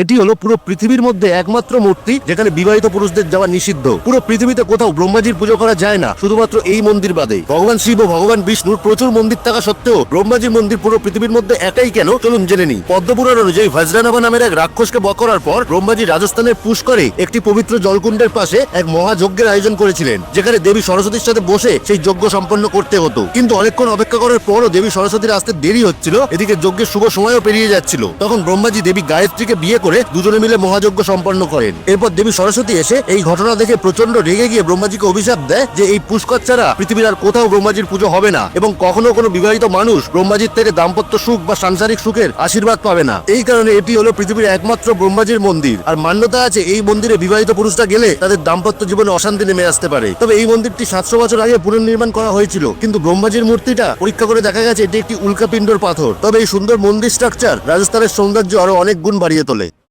এটি হলো পুরো পৃথিবীর মধ্যে একমাত্র মূর্তি যেখানে বিবাহিত পুরুষদের যাওয়া নিষিদ্ধ। পুরো পৃথিবীতে কোথাও ব্রহ্মাজির পুজো করা যায় না, শুধুমাত্র এই মন্দির বাদে। ভগবান শিব ও ভগবান বিষ্ণুর প্রচুর মন্দির থাকা সত্ত্বেও ব্রহ্মাজির মন্দির পুরো পৃথিবীর মধ্যে একাই কেন? চলুন জেনে নি পদ্মপুরাণ অনুযায়ী ভজরানাভা নামের এক রাক্ষসকে বধ করার পর ব্রহ্মাজি রাজস্থানের পুষ্করে একটি পবিত্র জলকুণ্ডের পাশে এক মহাযজ্ঞের আয়োজন করেছিলেন, যেখানে দেবী সরস্বতীর সাথে বসে সেই যজ্ঞ সম্পন্ন করতে হতো। কিন্তু অনেকক্ষণ অপেক্ষা করার পরও দেবী সরস্বতীর আসতে দেরি হচ্ছিল, এদিকে যজ্ঞের শুভ সময়ও পেরিয়ে যাচ্ছিল। তখন ব্রহ্মাজি দেবী গায়ত্রীকে বিয়ে করে দুজনে মিলে মহাযজ্ঞ সম্পন্ন করেন। এরপর দেবী সরস্বতী এসে এই ঘটনা দেখে প্রচণ্ড রেগে গিয়ে ব্রহ্মাজিকে অভিশাপ দেয় যে এই পুষ্কর ছাড়া পৃথিবীর আর কোথাও ব্রহ্মাজির পুজো হবে না এবং কখনো কোনো বিবাহিত মানুষ ব্রহ্মাজির থেকে দাম্পত্য সুখ বা সাংসারিক সুখের আশীর্বাদ পাবে না। এই কারণে এটি হলো পৃথিবীর একমাত্র ব্রহ্মাজির মন্দির। আর মান্যতা আছে এই মন্দিরে বিবাহিত পুরুষরা গেলে তাদের দাম্পত্য জীবনে অশান্তি নেমে আসতে পারে। তবে এই মন্দিরটি সাতশো বছর আগে পুনর্নির্মাণ করা হয়েছিল। কিন্তু ব্রহ্মাজির মূর্তিটা পরীক্ষা করে দেখা গেছে এটি একটি উল্কাপিণ্ডর পাথর। তবে এই সুন্দর মন্দির স্ট্রাকচার রাজস্থানের সৌন্দর্য আরও অনেক গুণ বাড়িয়ে তোলে।